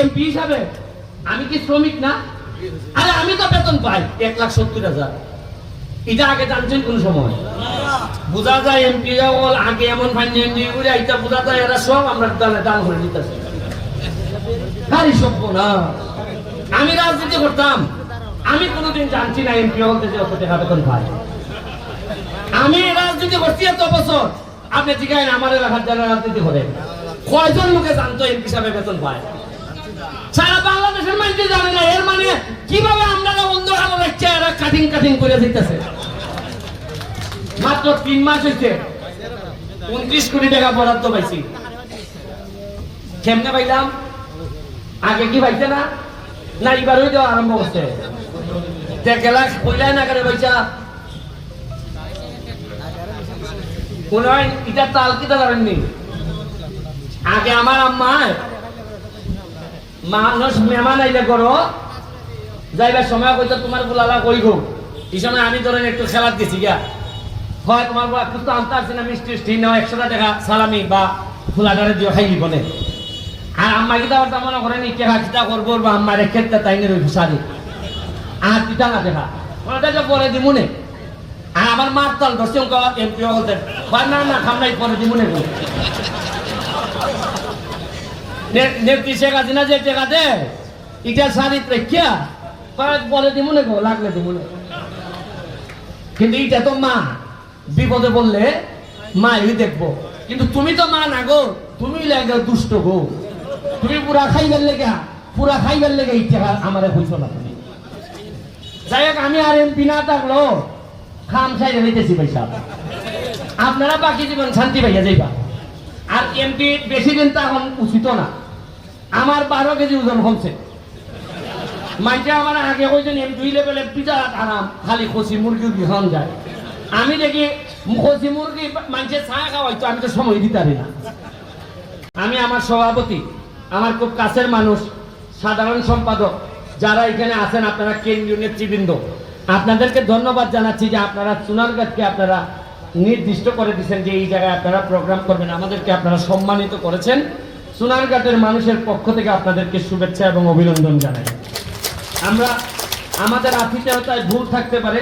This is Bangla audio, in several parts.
এমপি হিসাবে আমি কি শ্রমিক না? আরে আমি তো বেতন পাই, এক লাখ সত্তর হাজার। এটা আগে জানছেন কোন সময়? বোঝা যায় এমপি বল আগে এমন ফাইনি এমপি করে এটা বোঝা যায় এরা সব আমরা দালে দান করে দিতেছি গাড়ি সভ্য না। আমি রাজনীতি করতাম। আমি কোনোদিন জানছি না এমপি হলতে যে অত টাকা বেতন পাই আমি রাজনীতি করছি এত বছর। আপনি জিজ্ঞাসা আমার এলাকার যারা রাজনীতি করে। কয়জন লোকে জানতো এমপি সাহেব বেতন পায়? সারা বাংলাদেশের মানুষ জানে না, এর মানে কীভাবে আমরা অন্ধকার রাখছে এরা কাটিং কাটিং করে দিতেছে? মাত্র তিন মাস হয়েছে উনত্রিশ কোটি টাকা বরাদ্দ পাইছি। কেমনে পাইলাম? আগে কি পাইছে না? না, এবার দেওয়া আরম্ভ করছে। লাখ পয়লা না করে পয়সা হয় এটা তাল জানেননি আগে আমার আম্মায় মানুষ মেহমান আইলে করো, যাইবার সময় কইতো তোমার বুলালা কই গো? এই আমি ধরেন একটু খেলার দিছি গা হয় তোমার বুলা একটু তো আনতে আসছি না, মিষ্টি মিষ্টি নাও একশো টাকা সালামি বা ফুলাটারে দিয়ে খাই বলে আর আম্মা কিতা করতাম মনে করেন এই কেহা কিতা করব বা আম্মারে খেতে তাই রইব সারি। আর কিতা না দেখা ওটা যে পরে দিমুনে আর আমার মার তাল ধরছে এমপি বলতে না না খামলাই পরে দিমুনে নেত্রী শেখ হাসিনা যে টেকা দে এটা শাড়ি প্রেক্ষা পরে দিব না গো, লাগলে দিব না। কিন্তু এটা তো মা, বিপদে বললে মাই দেখব। কিন্তু তুমি তো মা না গো তুমি লাগে দুষ্ট গো। তুমি পুরা খাইবার লেগে, পুরা খাইবার লেগে টাকা আমারে হইছো না তুমি। যাই হোক, আমি আর এমপি না থাকল, খাম সাইডে নিতেছি পয়সা। আপনারা বাকি জীবন শান্তি পাইয়া যাইবা। আর এমপি বেশি দিন তো এখন উচিত না। আমার বারো কেজি ওজন কমছে। মাইটা আমার আগে কইছেন, এমপি লেভেলে বিরাট আরাম, খালি খসি মুরগি খাওয়ান যায়। আমি দেখি খসি মুরগি মানুষের চা খাওয়াইতো আমি তো সময় দিতে পারি না। আমি আমার সভাপতি, আমার খুব কাছের মানুষ, সাধারণ সম্পাদক, যারা এখানে আছেন, আপনারা কেন্দ্রীয় নেতৃবৃন্দ। আপনাদেরকে ধন্যবাদ জানাচ্ছি যে আপনারা চুনারগাছকে আপনারা নির্দিষ্ট করে দিচ্ছেন যে এই জায়গায় আপনারা প্রোগ্রাম করবেন। আমাদেরকে আপনারা সম্মানিত করেছেন। সোনারঘাটের মানুষের পক্ষ থেকে আপনাদেরকে শুভেচ্ছা এবং অভিনন্দন জানাই। আমরা আমাদের আতিথেয়তায় ভুল থাকতে পারে।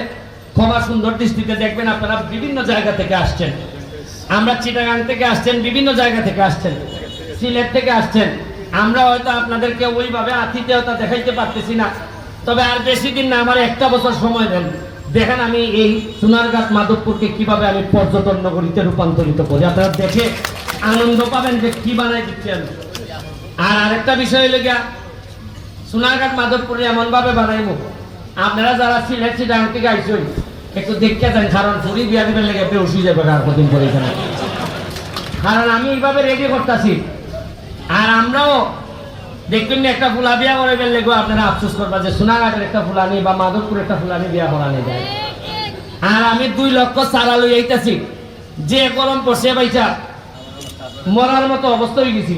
ক্ষমা সুন্দর দৃষ্টিতে দেখবেন আপনারা বিভিন্ন জায়গা থেকে আসছেন। আমরা চিটাগাং থেকে আসছেন, বিভিন্ন জায়গা থেকে আসছেন। সিলেট থেকে আসছেন। আমরা হয়তো আপনাদেরকে ওইভাবে আতিথেয়তা দেখাইতে পারতেছি না। তবে আর বেশি দিন না, আমার একটা বছর সময় দেন। দেখেন আমি এই সোনারঘাট মাধবপুরকে কীভাবে আমি পর্যটন নগরীতে রূপান্তরিত করি। আপনারা দেখে আনন্দ পাবেন যে কি বানাই দিচ্ছেন আর আরেকটা বিষয় গিয়া সোনারঘাট মাধবপুরে এমন ভাবে বানাইব। আপনারা যারা সিলেট সিটাং থেকে আইসই একটু দেখতে যান, কারণ চুরি বিয়া দিবেন লেগে বেউসি যাবে আর কদিন পরে কারণ আমি এইভাবে রেডি করতেছি। আর আমরাও দেখবেন একটা ফুলা বিয়া করে ফেললে গো, আপনারা আফসোস করবা যে সোনাঘাটের একটা ফুলানি বা মাধবপুর একটা ফুলানি বিয়া করানি যায় আর আমি দুই লক্ষ চারা লই আইতাছি, যে গরম পড়ছে পাইছা মরার মতো অবস্থা হয়ে গেছি।